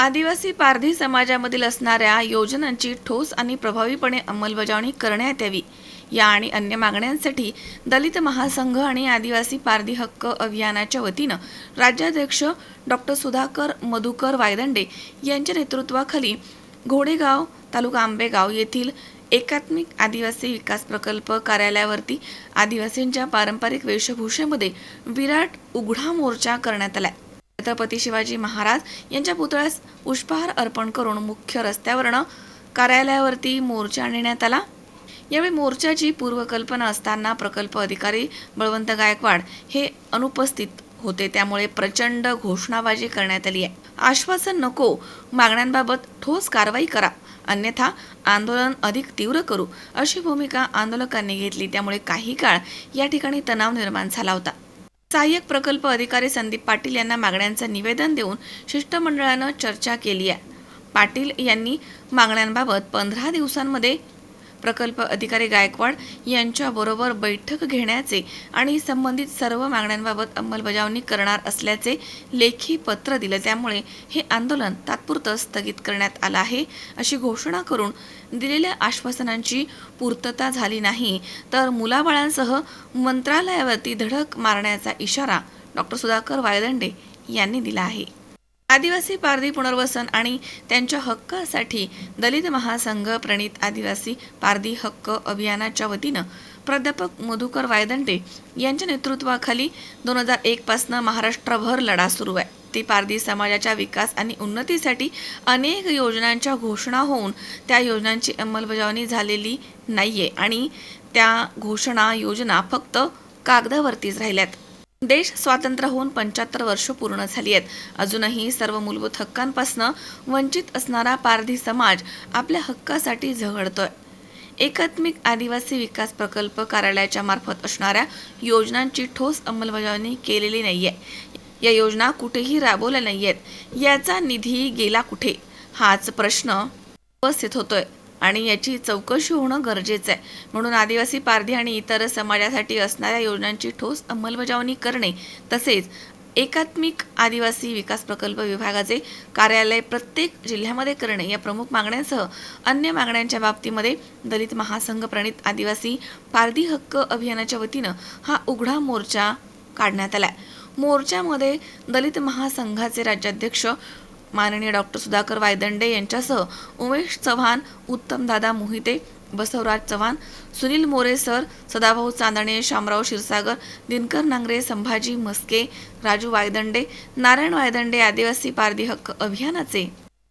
आदिवासी पारधी समाजामधील असणाऱ्या योजनांची ठोस आणि प्रभावीपणे अंमलबजावणी करण्यात यावी. या आणि अन्य मागण्यांसाठी दलित महासंघ आणि आदिवासी पारधी हक्क अभियानाच्या वतीनं राज्याध्यक्ष डॉक्टर सुधाकर मधुकर वायदंडे यांच्या नेतृत्वाखाली घोडेगाव तालुका आंबेगाव येथील एकात्मिक आदिवासी विकास प्रकल्प कार्यालयावरती आदिवासींच्या पारंपरिक वेशभूषेमध्ये विराट उघडा मोर्चा करण्यात आलाय. छत्रपती शिवाजी महाराज यांच्या पुतळ्यास पुष्पहार अर्पण करून मुख्य रस्त्यावरनं कार्यालयावरती मोर्चा नेण्यात आला. यावेळी मोर्चाची पूर्वकल्पना असताना प्रकल्प अधिकारी बळवंत गायकवाड हे अनुपस्थित होते. त्यामुळे प्रचंड घोषणाबाजी करण्यात आली आहे. आश्वासन नको मागण्यांबाबत ठोस कारवाई करा अन्यथा आंदोलन अधिक तीव्र करू अशी भूमिका आंदोलकांनी घेतली. त्यामुळे काही काळ या ठिकाणी तणाव निर्माण झाला होता. सहाय्यक प्रकल्प अधिकारी संदीप पाटील यांना मागण्यांचं निवेदन देऊन शिष्टमंडळानं चर्चा केली आहे. पाटील यांनी मागण्यांबाबत पंधरा दिवसांमध्ये प्रकल्प अधिकारी गायकवाड यांच्याबरोबर बैठक घेण्याचे आणि संबंधित सर्व मागण्यांबाबत अंमलबजावणी करणार असल्याचे लेखी पत्र दिलं. त्यामुळे हे आंदोलन तात्पुरतं स्थगित करण्यात आलं आहे. अशी घोषणा करून दिलेल्या आश्वासनांची पूर्तता झाली नाही. तर मुलाबाळांसह मंत्रालयावरती धडक मारण्याचा इशारा डॉक्टर सुधाकर वायदंडे यांनी दिला आहे. आदिवासी पारधी पुनर्वसन आणि त्यांच्या हक्कासाठी दलित महासंघ प्रणित आदिवासी पारधी हक्क अभियानाच्या वतीनं प्राध्यापक मधुकर वायदंडे यांच्या नेतृत्वाखाली दोन हजार एक पासनं महाराष्ट्रभर लढा सुरू आहे. ती पारधी समाजाच्या विकास आणि उन्नतीसाठी अनेक योजनांच्या घोषणा होऊन त्या योजनांची अंमलबजावणी झालेली नाही आहे आणि त्या घोषणा योजना फक्त कागदावरतीच राहिल्यात. देश स्वातंत्र्य होऊन पंच्याहत्तर वर्ष पूर्ण झाली आहेत. अजूनही सर्व मूलभूत हक्कांपासनं वंचित असणारा पारधी समाज आपल्या हक्कासाठी झगडतोय. एकात्मिक आदिवासी विकास प्रकल्प कार्यालयाच्या मार्फत असणाऱ्या योजनांची ठोस अंमलबजावणी केलेली नाहीये. या योजना कुठेही राबवल्या नाहीयेत. याचा निधी गेला कुठे? हाच प्रश्न उपस्थित होतोय. आणि याची चौकशी होणं गरजेचं आहे. म्हणून आदिवासी पारधी आणि इतर समाजासाठी असणाऱ्या योजनांची ठोस अंमलबजावणी करणे तसेच एकात्मिक आदिवासी विकास प्रकल्प विभागाचे कार्यालय प्रत्येक जिल्ह्यामध्ये करणे या प्रमुख मागण्यांसह अन्य मागण्यांच्या बाबतीमध्ये दलित महासंघ प्रणित आदिवासी पारधी हक्क अभियानाच्या वतीनं हा उघडा मोर्चा काढण्यात आला मोर्चामध्ये दलित महासंघाचे राज्याध्यक्ष माननीय डॉक्टर सुधाकर वायदंडे यांच्यासह उमेश चव्हाण उत्तमदादा मोहिते बसवराज चव्हाण सुनील मोरे सर सदाभाऊ चांदणे शामराव क्षीरसागर दिनकर नांगरे संभाजी मस्के राजू वायदंडे नारायण वायदंडे आदिवासी पारधी हक्क अभियानाचे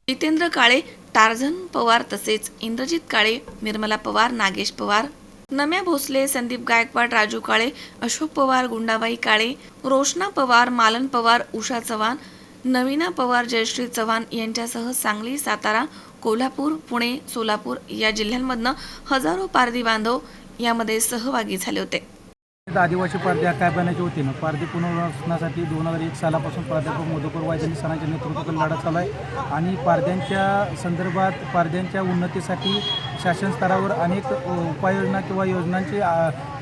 जितेंद्र काळे टार्झन पवार तसेच इंद्रजित काळे निर्मला पवार नागेश पवार नम्या भोसले संदीप गायकवाड राजू काळे अशोक पवार गुंडाबाई काळे रोशना पवार मालन पवार उषा चव्हाण नवीना पवार जयश्री चव्हाण यांच्यासह सांगली सातारा कोल्हापूर पुणे सोलापूर या जिल्ह्यांमधनं हजारो पारधी बांधव यामध्ये सहभागी झाले होते. आदिवासी पारधी होती वतीनं पारधी पुनर्वसनासाठी दोन हजार एक सालापासून प्राध्यापक मधुकर वायदंडी सणाच्या नेतृत्वाखाली लढा चालू आहे. आणि पारध्यांच्या संदर्भात पारध्यांच्या उन्नतीसाठी शासन स्तरावर अनेक उपाययोजना किंवा योजनांची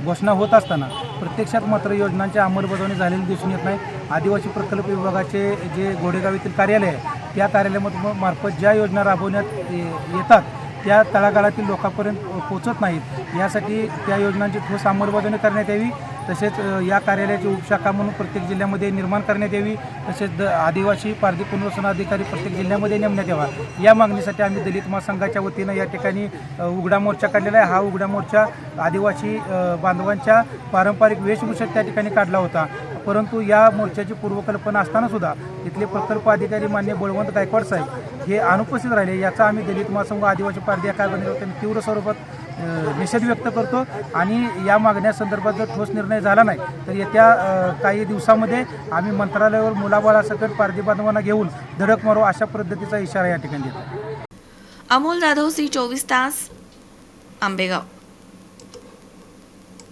घोषणा होत असताना प्रत्यक्षात मात्र योजनांची अंमलबजावणी झालेली दिसून येत नाही. आदिवासी प्रकल्प विभागाचे जे गोडेगाव येथील कार्यालय आहे त्या कार्यालयामध्ये मार्फत ज्या योजना राबवण्यात ये- येतात त्या तळागाळातील लोकांपर्यंत पोचत नाहीत. यासाठी त्या योजनांची ठोस अंमलबजावणी करण्यात यावी. तसेच या कार्यालयाची उपशाखा म्हणून प्रत्येक जिल्ह्यामध्ये निर्माण करण्यात यावी. तसेच द आदिवासी पारधी पुनर्वसन अधिकारी प्रत्येक जिल्ह्यामध्ये नेमण्यात यावा. या मागणीसाठी आम्ही दलित महासंघाच्या वतीनं या ठिकाणी उघडा मोर्चा काढलेला आहे. हा उघडा मोर्चा आदिवासी बांधवांच्या पारंपरिक वेशभूषेत त्या ठिकाणी काढला होता. परंतु या मोर्चाची पूर्वकल्पना असताना सुद्धा इथले प्रकल्प अधिकारी मान्य बळवंत गायकवाड साहेब हे अनुपस्थित राहिले. याचा आम्ही दलित महासंघ आदिवासी पारधी अकादमी तीव्र स्वरूपात निषेध व्यक्त करतो आणि या मागण्यासंदर्भात जर ठोस निर्णय झाला नाही तर येत्या काही दिवसामध्ये आम्ही मंत्रालयावर मुलाबाळासकट पारधी बांधवांना घेऊन धडक मारू अशा पद्धतीचा इशारा या ठिकाणी देतो. अमोल जाधव सी चोवीस तास आंबेगाव.